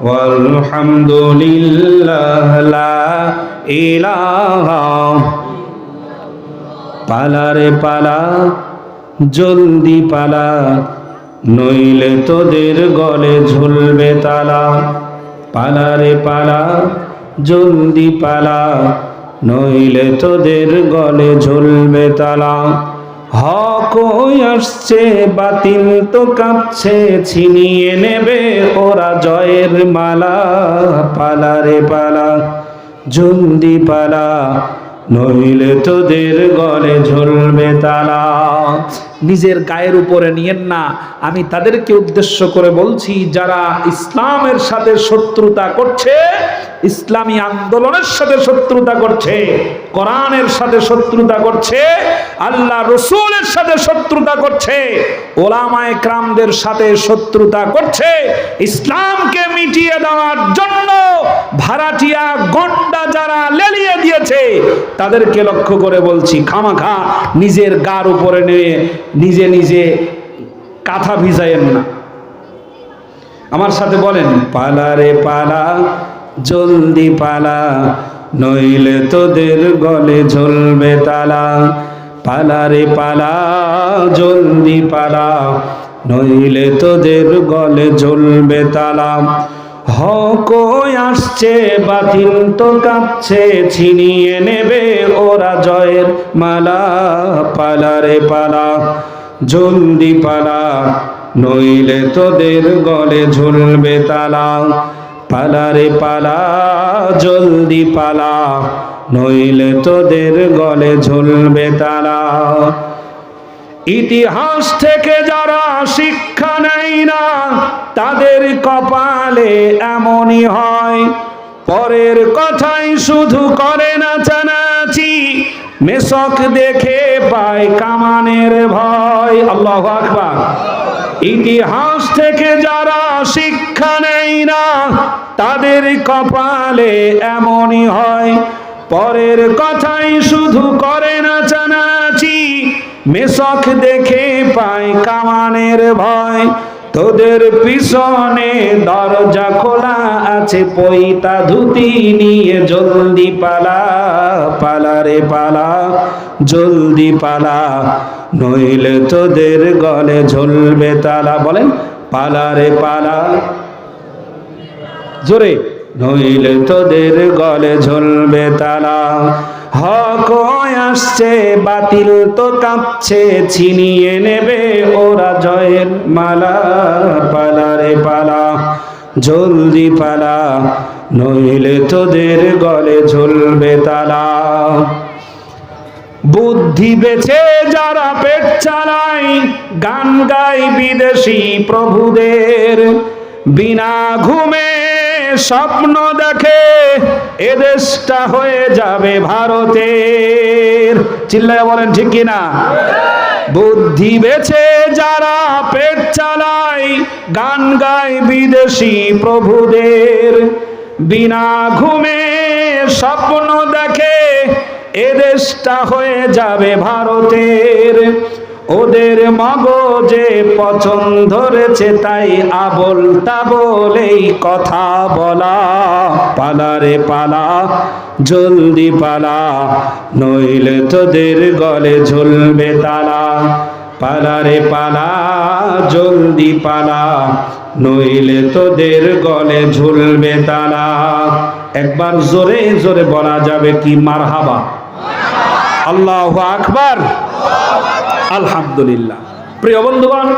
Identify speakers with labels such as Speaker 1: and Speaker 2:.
Speaker 1: ওয়ালহামদুলিল্লাহ লা ইলাহা। পালা রে পালা, জলদি পালা, নইলে তোদের গলে ঝুলবে তালা। পালা রে পালা, জলদি পালা, নইলে তোদের গলে ঝুলবে তালা। হক আসছে, বাতিল তো কাঁপছে, ছিনিয়ে নেবে ওরা জয়ের মালা, পালা রে পালা জুন্দি পালা, নইলে তোদের গলে ঝুলবে তালা। নিজের গায়ের উপরে নিয়েন না। আমি তাদেরকে উদ্দেশ্য করে বলছি, যারা ইসলামের সাথে শত্রুতা করছে, ইসলামী আন্দোলনের সাথে শত্রুতা করছে, কোরআনের সাথে শত্রুতা করছে, আল্লাহ রসুলের সাথে শত্রুতা করছে, ওলামায় ক্রামদের সাথে শত্রুতা করছে, ইসলামকে মিটিয়ে দেওয়ার জন্য ভাড়াটিয়া গন্ডা যারা লেলিয়ে দিয়েছে, তাদেরকে লক্ষ্য করে বলছি, খামাখা, নিজের গার উপরে নিয়ে নিজে নিজে কাঁথা ভিজায়েন না। আমার সাথে বলেন, পালা রে পালা, জলদি পালা, নইলে তোদের গলে ঝুলবে তালা। পালা রে পালা, জলদি পালা, নইলে তোদের গলে ঝুলবে তালা। হক আসছে, বাতিল তো কাঁপছে, ছিনিয়ে নেবে ওরা জয়ের মালা, পালা রে পালা জলদি পালা, নইলে তোদের গলে ঝুলবে তালা, পালা রে পালা, জলদি পালা, নইলে তোদের গলে ঝুলবে তালা। ইতিহাস থেকে যারা শিক্ষা নেয় না, তাদের কপালে এমনই হয়। পরের কথাই শুধু করে না চানাচি মেশক দেখে পায় কামানের ভয়। আল্লাহ আকবার। ইতিহাস থেকে যারা শিক্ষা নেয় না, তাদের কপালে এমনই হয়। পরের কথাই শুধু করে না চানাচি মেশক দেখে পায় কামানের ভয়। তোদের পিছনে দরজা খোলা আছে, পইতা ধুতি নিয়ে জলদি পালা পালা রে পালা, জলদি পালা। নইলে তোদের গলে ঝুলবে তালা। বলেন, পালা রে পালা। জোরে, নইলে তোদের গলে ঝুলবে তালা। হক আসছে, বাতিল তো কাঁপছে, ছিনিয়ে নেবে ওরা জয়ের মালা, পালা রে পালা, জলদি পালা, নইলে তোদের গলে ঝুলবে তালা। বুদ্ধি বেছে যারা পেট চালায়, গান গায় বিদেশি প্রভুদের, বিনা ঘুমে স্বপ্ন দেখে এদেশটা হয়ে যাবে ভারতের। চিল্লায় বলেন ঠিক কিনা? বুদ্ধি বেছে যারা পেট চালায়, গান গায় বিদেশি প্রভুদের। বিনা ঘুমে স্বপ্ন দেখে এদেশটা হয়ে যাবে ভারতের। ওদের মগজে পছন্দ ধরেছে তাই আবল তাবলেই কথা বলা। পালা রে পালা, জলদি পালা, নইলে তোদের গলে ঝুলবে তালা। পালা রে পালা, জলদি পালা, নইলে তোদের গলে ঝুলবে তালা। একবার জোরে জোরে বলা যাবে কি মারহাবা? আল্লাহ আকবার। আলহামদুলিল্লাহ। প্রিয় বন্ধুগণ